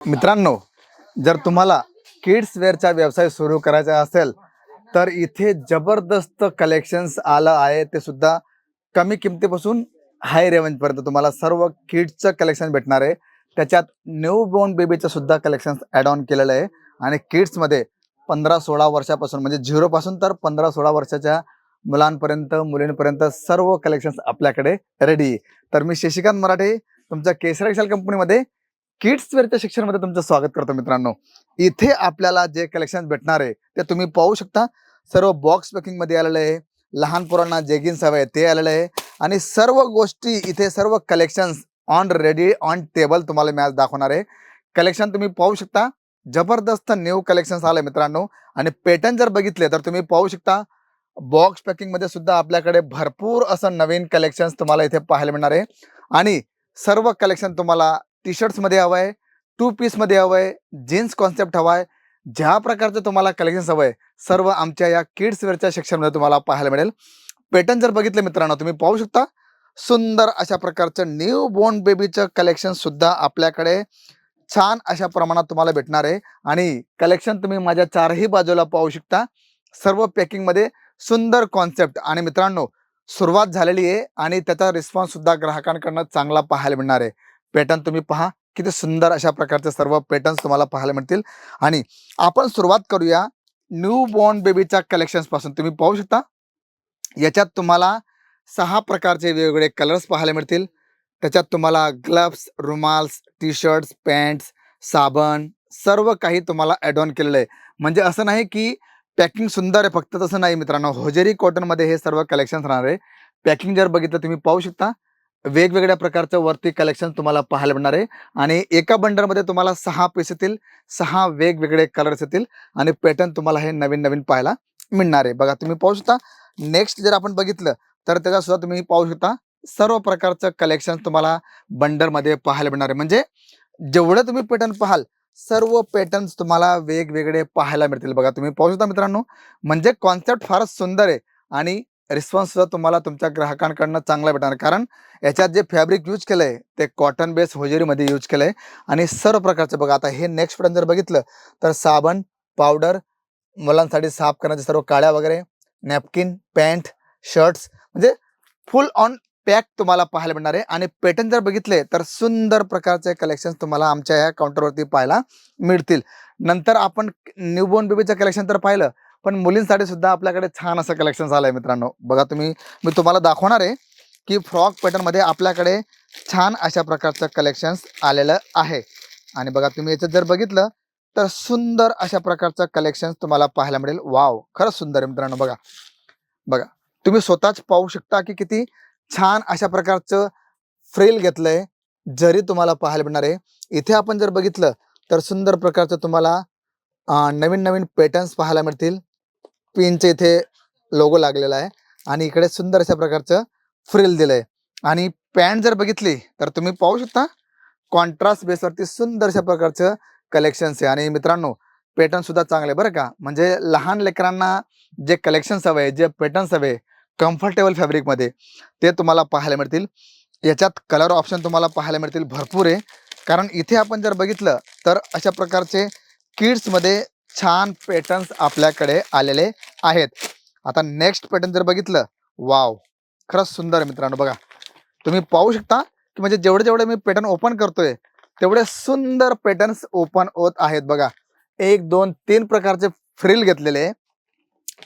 मित्रांनो जर तुम्हाला किड्स वेअरचा व्यवसाय सुरू करायचा असेल तर इथे जबरदस्त कलेक्शन्स आलं आहे. ते सुद्धा कमी किमतीपासून हाय रेंजपर्यंत तुम्हाला सर्व किड्सचं कलेक्शन भेटणार आहे. त्याच्यात न्यू बॉर्न बेबीचं सुद्धा कलेक्शन ॲड ऑन केलेलं आहे. आणि किड्समध्ये पंधरा सोळा वर्षापासून म्हणजे झिरोपासून तर पंधरा सोळा वर्षाच्या मुलांपर्यंत मुलींपर्यंत सर्व कलेक्शन्स आपल्याकडे रेडी तर मी शशिकांत मराठे तुमच्या केसर एक्सेल कंपनीमध्ये किड्स वेअरच्या शिक्षणमध्ये तुमचं स्वागत करतो मित्रांनो. इथे आपल्याला जे कलेक्शन भेटणार आहे ते तुम्ही पाहू शकता. सर्व बॉक्स पॅकिंगमध्ये आलेलं आहे. लहान पोरांना जेगिन्स हवे आहे ते आलेलं आहे. आणि सर्व गोष्टी इथे सर्व collections on ready on table तुम्हाला मॅच दाखवणार आहे. कलेक्शन तुम्ही पाहू शकता. जबरदस्त न्यू कलेक्शन्स आले मित्रांनो. आणि पॅटर्न जर बघितले तर तुम्ही पाहू शकता. बॉक्स पॅकिंगमध्ये सुद्धा आपल्याकडे भरपूर असं नवीन कलेक्शन्स तुम्हाला इथे पाहायला मिळणार आहे. आणि सर्व कलेक्शन तुम्हाला टी शर्ट्समध्ये हवं आहे टू पीसमध्ये हवं आहे जीन्स कॉन्सेप्ट हवा आहे ज्या प्रकारचं तुम्हाला कलेक्शन्स हवं आहे सर्व आमच्या या किड्स वेअरच्या सेक्शनमध्ये तुम्हाला पाहायला मिळेल. पॅटर्न जर बघितलं मित्रांनो तुम्ही पाहू शकता. सुंदर अशा प्रकारचं न्यू बॉर्न बेबीचं कलेक्शन सुद्धा आपल्याकडे छान अशा प्रमाणात तुम्हाला भेटणार आहे. आणि कलेक्शन तुम्ही माझ्या चारही बाजूला पाहू शकता. सर्व पॅकिंगमध्ये सुंदर कॉन्सेप्ट आणि मित्रांनो सुरुवात झालेली आहे आणि त्याचा रिस्पॉन्ससुद्धा ग्राहकांकडनं चांगला पाहायला मिळणार आहे. पॅटर्न तुम्ही पहा. किती सुंदर अशा प्रकारचे सर्व पॅटर्न्स तुम्हाला पाहायला मिळतील. आणि आपण सुरुवात करूया न्यू बॉर्न बेबीच्या कलेक्शन्सपासून तुम्ही पाहू शकता. याच्यात तुम्हाला सहा प्रकारचे वेगवेगळे कलर्स पाहायला मिळतील. त्याच्यात तुम्हाला ग्लव्स रुमाल्स टी शर्ट्स पॅन्ट्स साबण सर्व काही तुम्हाला ॲड ऑन केलेलं आहे. म्हणजे असं नाही की पॅकिंग सुंदर आहे फक्त तसं नाही मित्रांनो. होजेरी कॉटनमध्ये हे सर्व कलेक्शन्स राहणार आहे. पॅकिंग जर बघितलं तुम्ही पाहू शकता. वेगवेगळ्या प्रकारचं वरती कलेक्शन तुम्हाला पाहायला मिळणार आहे. आणि एका बंडलमध्ये तुम्हाला सहा पीस येतील सहा वेगवेगळे कलर्स येतील आणि पॅटर्न तुम्हाला हे नवीन नवीन पाहायला मिळणार आहे. बघा तुम्ही पाहू शकता. नेक्स्ट जर आपण बघितलं तर त्याचा सुद्धा तुम्ही पाहू शकता. सर्व प्रकारचं कलेक्शन तुम्हाला बंडलमध्ये पाहायला मिळणार आहे. म्हणजे जेवढं तुम्ही पॅटर्न पाहाल सर्व पॅटर्न्स तुम्हाला वेगवेगळे पाहायला मिळतील. बघा तुम्ही पाहू शकता मित्रांनो. म्हणजे कॉन्सेप्ट फारच सुंदर आहे. आणि रिस्पॉन्स सुद्धा तुम्हाला तुमच्या ग्राहकांकडनं चांगला भेटणार. कारण याच्यात जे फॅब्रिक यूज केलं आहे ते कॉटन बेस होजेरीमध्ये यूज केलं आहे आणि सर्व प्रकारचं बघा आता हे नेक्स्ट पॅटर्न जर बघितलं तर साबण पावडर मुलांसाठी साफ करण्याचे सर्व काळ्या वगैरे नॅपकिन पॅन्ट शर्ट्स म्हणजे फुल ऑन पॅक तुम्हाला पाहायला मिळणार आहे. आणि पॅटर्न जर बघितले तर सुंदर प्रकारचे कलेक्शन तुम्हाला आमच्या या काउंटरवरती पाहायला मिळतील. नंतर आपण न्यूबॉर्न बेबीचं कलेक्शन तर पाहिलं पण मुलींसाठी सुद्धा आपल्याकडे छान असं कलेक्शन झालं आहे मित्रांनो. बघा तुम्ही मी तुम्हाला दाखवणार आहे की फ्रॉक पॅटर्नमध्ये आपल्याकडे छान अशा प्रकारचं कलेक्शन्स आलेलं आहे. आणि बघा तुम्ही याच्यात जर बघितलं तर सुंदर अशा प्रकारचं कलेक्शन तुम्हाला पाहायला मिळेल. वाव खरंच सुंदर आहे मित्रांनो बघा. बघा तुम्ही स्वतःच पाहू शकता की किती छान अशा प्रकारचं फ्रेल घेतलंय जरी तुम्हाला पाहायला मिळणार आहे. इथे आपण जर बघितलं तर सुंदर प्रकारचं तुम्हाला नवीन नवीन पॅटर्न्स पाहायला मिळतील. पिनचे इथे लोगो लागलेला आहे. आणि इकडे सुंदर अशा प्रकारचं फ्रिल दिलंय. आणि पॅन्ट जर बघितली तर तुम्ही पाहू शकता कॉन्ट्रास्ट बेसवरती सुंदर अशा प्रकारचं कलेक्शन्स आहे. आणि मित्रांनो पॅटर्न सुद्धा चांगले बरं का? म्हणजे लहान लेकरांना जे कलेक्शन्स हवे जे पॅटर्न्स हवे कम्फर्टेबल फॅब्रिकमध्ये ते तुम्हाला पाहायला मिळतील. याच्यात कलर ऑप्शन तुम्हाला पाहायला मिळतील भरपूर आहे. कारण इथे आपण जर बघितलं तर अशा प्रकारचे किड्समध्ये छान पॅटर्न्स आपल्याकडे आलेले आहेत. आता नेक्स्ट पॅटर्न जर बघितलं वाव खरंच सुंदर मित्रांनो. बघा तुम्ही पाहू शकता की म्हणजे जेवढे जेवढे मी पॅटर्न ओपन करतोय तेवढे सुंदर पॅटर्न्स ओपन होत आहेत बघा. एक दोन तीन प्रकारचे फ्रिल घेतलेले.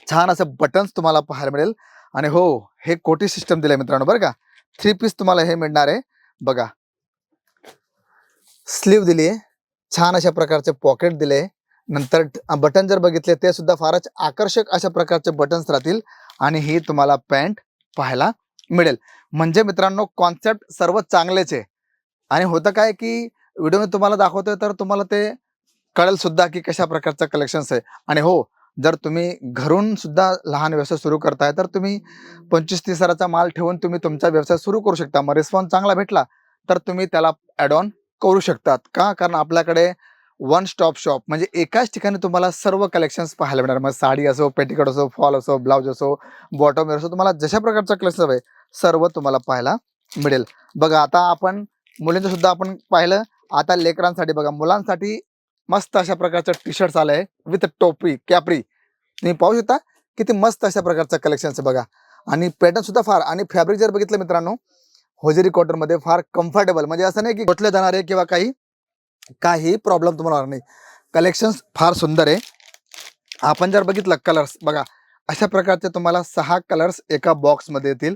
छान असं बटन्स तुम्हाला पाहायला मिळेल. आणि हो हे कोटी सिस्टम दिलंय मित्रांनो बरं का. थ्री पीस तुम्हाला हे मिळणार आहे. बघा स्लीव दिली छान अशा प्रकारचे पॉकेट दिले. नंतर बटन जर बघितले ते सुद्धा फारच आकर्षक अशा प्रकारचे बटन्स राहतील आणि ही तुम्हाला पॅन्ट पाहायला मिळेल. म्हणजे मित्रांनो कॉन्सेप्ट सर्व चांगलेच आहे. आणि होतं काय की व्हिडिओ मी तुम्हाला दाखवतोय तर तुम्हाला ते कळेल सुद्धा की कशा प्रकारचं कलेक्शन्स आहे. आणि हो जर तुम्ही घरून सुद्धा लहान व्यवसाय सुरू करताय तर तुम्ही पंचवीस तीस हजाराचा माल ठेवून तुम्ही तुमचा व्यवसाय सुरू करू शकता. मग रिस्पॉन्स चांगला भेटला तर तुम्ही त्याला ॲड ऑन करू शकतात. का? कारण आपल्याकडे वन स्टॉप शॉप म्हणजे एकाच ठिकाणी तुम्हाला सर्व कलेक्शन्स पाहायला मिळणार. मग साडी असो पेटिकोट असो फॉल असो ब्लाऊज असो बॉटम असो तुम्हाला जशा प्रकारचा कलेक्शन हवे सर्व तुम्हाला पाहायला मिळेल. बघा आता आपण मुलींचं सुद्धा आपण पाहिलं. आता लेकरांसाठी बघा मुलांसाठी मस्त अशा प्रकारचं टी शर्ट आलंय विथ टोपी कॅपरी तुम्ही पाहू शकता किती मस्त अशा प्रकारचं कलेक्शन आहे बघा. आणि पॅटर्न सुद्धा फार आणि फॅब्रिक जर बघितलं मित्रांनो होजेरी कॉटन फार कम्फर्टेबल म्हणजे असं नाही की घोटले जाणारे किंवा काही काही प्रॉब्लेम तुम्हाला होणार नाही. कलेक्शन फार सुंदर आहे. आपण जर बघितलं कलर्स बघा अशा प्रकारचे तुम्हाला सहा कलर्स एका बॉक्समध्ये येतील.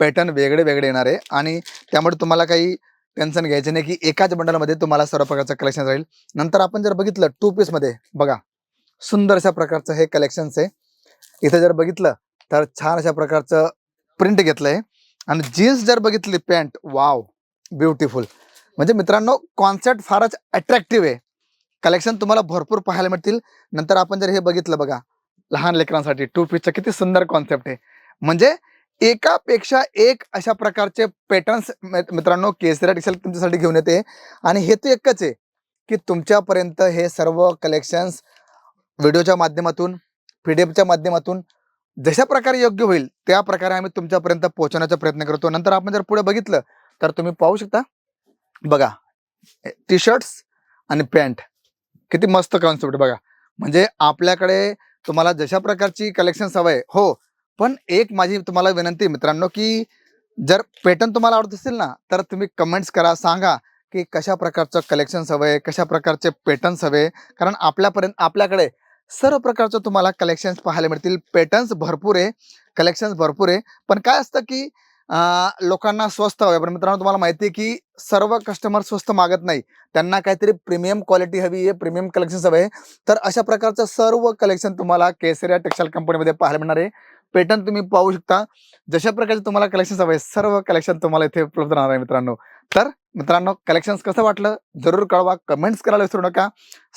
पॅटर्न वेगळे वेगळे येणार आहे. आणि त्यामुळे तुम्हाला काही टेन्शन घ्यायचं नाही की एकाच बंडलमध्ये तुम्हाला सर्व प्रकारचं कलेक्शन राहील. नंतर आपण जर बघितलं टू पीसमध्ये बघा सुंदर अशा प्रकारचं हे कलेक्शन्स आहे. इथं जर बघितलं तर छान अशा प्रकारचं प्रिंट घेतलं आहे आणि जीन्स जर बघितली पॅन्ट वाव ब्युटिफुल म्हणजे मित्रांनो कॉन्सेप्ट फारच अट्रॅक्टिव्ह आहे. कलेक्शन तुम्हाला भरपूर पाहायला मिळतील. नंतर आपण जर हे बघितलं बघा लहान लेकरांसाठी टू पीसचं किती सुंदर कॉन्सेप्ट आहे. म्हणजे एकापेक्षा एक अशा प्रकारचे पॅटर्न्स मित्रांनो केसरी टिक्सल तुमच्यासाठी घेऊन येते. आणि हेतू एकच आहे की तुमच्यापर्यंत हे सर्व कलेक्शन्स व्हिडिओच्या माध्यमातून पी डी एफच्या माध्यमातून जशा प्रकारे योग्य होईल त्या प्रकारे आम्ही तुमच्यापर्यंत पोहोचवण्याचा प्रयत्न करतो. नंतर आपण जर पुढे बघितलं तर तुम्ही पाहू शकता बघा टी शर्ट्स आणि पॅन्ट किती मस्त कॉन्सेप्ट बघा. म्हणजे आपल्याकडे तुम्हाला जशा प्रकारची कलेक्शन हवंय हो. पण एक माझी तुम्हाला विनंती मित्रांनो की जर पॅटर्न तुम्हाला आवडत असेल ना तर तुम्ही कमेंट्स करा सांगा की कशा प्रकारचं कलेक्शन आहे कशा प्रकारचे पॅटर्न्स हवे कारण आपल्यापर्यंत आपल्याकडे सर्व प्रकारचं तुम्हाला कलेक्शन्स पाहायला मिळतील. पॅटर्न्स भरपूर आहे कलेक्शन्स भरपूर आहे. पण काय असतं की लोकांना स्वस्त हवं पण मित्रांनो तुम्हाला माहिती आहे की सर्व कस्टमर स्वस्त मागत नाही. त्यांना काहीतरी प्रीमियम क्वालिटी हवी आहे प्रीमियम कलेक्शन हवे तर अशा प्रकारचं सर्व कलेक्शन तुम्हाला केसरिया टेक्स्टाईल कंपनीमध्ये पाहायला मिळणार आहे. पॅटर्न तुम्ही पाहू शकता. जशा प्रकारचे तुम्हाला कलेक्शन हवे सर्व कलेक्शन तुम्हाला इथे उपलब्ध राहणार आहे मित्रांनो. तर मित्रांनो कलेक्शन्स कसं वाटलं? जरूर कळवा. कमेंट्स करायला विसरू नका.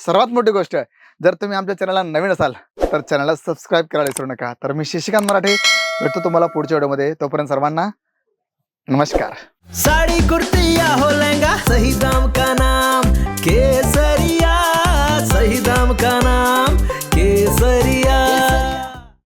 सर्वात मोठी गोष्ट आहे जर तुम्ही आमच्या चॅनलला नवीन असाल तर चॅनलला सबस्क्राईब करायला विसरू नका. तर मी शशिकांत मराठे भेटतो तुम्हाला पुढच्या व्हिडिओमध्ये तोपर्यंत सर्वांना नमस्कार. साड़ी कुर्ती या हो लहंगा सही दाम का नाम केसरिया सही दाम का नाम.